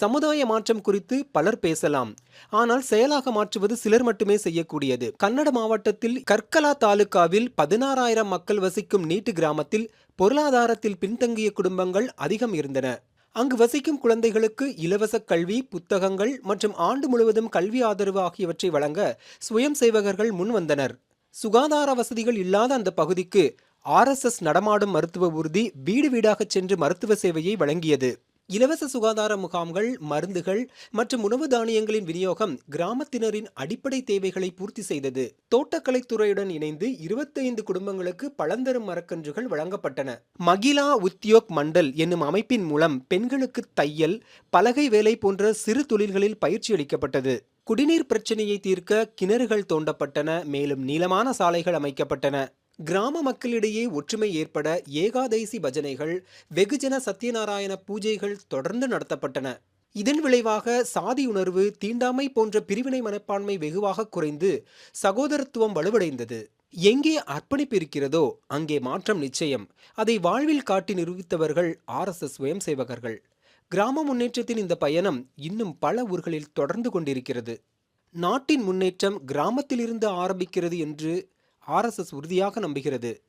சமுதாய மாற்றம் குறித்து பலர் பேசலாம். ஆனால் செயலாக மாற்றுவது சிலர் மட்டுமே செய்யக்கூடியது. கன்னட மாவட்டத்தில் கற்கலா தாலுகாவில் பதினாறாயிரம் மக்கள் வசிக்கும் நீட்டு கிராமத்தில் பொருளாதாரத்தில் பின்தங்கிய குடும்பங்கள் அதிகம் இருந்தன. அங்கு வசிக்கும் குழந்தைகளுக்கு இலவச கல்வி புத்தகங்கள் மற்றும் ஆண்டு முழுவதும் கல்வி ஆதரவு ஆகியவற்றை வழங்க சுயம் சேவகர்கள் முன்வந்தனர் சுகாதார வசதிகள் இல்லாத அந்த பகுதிக்கு ஆர்எஸ்எஸ் நடமாடும் மருத்துவ ஊர்தி வீடு வீடாகச் சென்று மருத்துவ சேவையை வழங்கியது. இலவச சுகாதார முகாம்கள் மருந்துகள் மற்றும் உணவு தானியங்களின் விநியோகம் கிராமத்தினரின் அடிப்படை தேவைகளை பூர்த்தி செய்தது. தோட்டக்கலைத்துறையுடன் இணைந்து 25 குடும்பங்களுக்கு பழந்தரும் மரக்கன்றுகள் வழங்கப்பட்டன. மகிலா உத்தியோக் மண்டல் என்னும் அமைப்பின் மூலம் பெண்களுக்கு தையல் பலகை வேலை போன்ற சிறு தொழில்களில் பயிற்சி அளிக்கப்பட்டது. குடிநீர் பிரச்சனையை தீர்க்க கிணறுகள் தோண்டப்பட்டன மேலும் நீளமான சாலைகள் அமைக்கப்பட்டன. கிராம மக்களிடையே ஒற்றுமை ஏற்பட ஏகாதேசி பஜனைகள் வெகுஜன சத்யநாராயண பூஜைகள் தொடர்ந்து நடத்தப்பட்டன. இதன் விளைவாக சாதி உணர்வு தீண்டாமை போன்ற பிரிவினை மனப்பான்மை வெகுவாக குறைந்து சகோதரத்துவம் வலுவடைந்தது. எங்கே அர்ப்பணிப்பு இருக்கிறதோ அங்கே மாற்றம் நிச்சயம். அதை வாழ்வில் காட்டி நிரூபித்தவர்கள் ஆர்எஸ்எஸ் சுயம் சேவகர்கள் கிராம முன்னேற்றத்தின் இந்த பயணம் இன்னும் பல ஊர்களில் தொடர்ந்து கொண்டிருக்கிறது. நாட்டின் முன்னேற்றம் கிராமத்திலிருந்து ஆரம்பிக்கிறது என்று ஆர்எஸ்எஸ் உறுதியாக நம்புகிறது.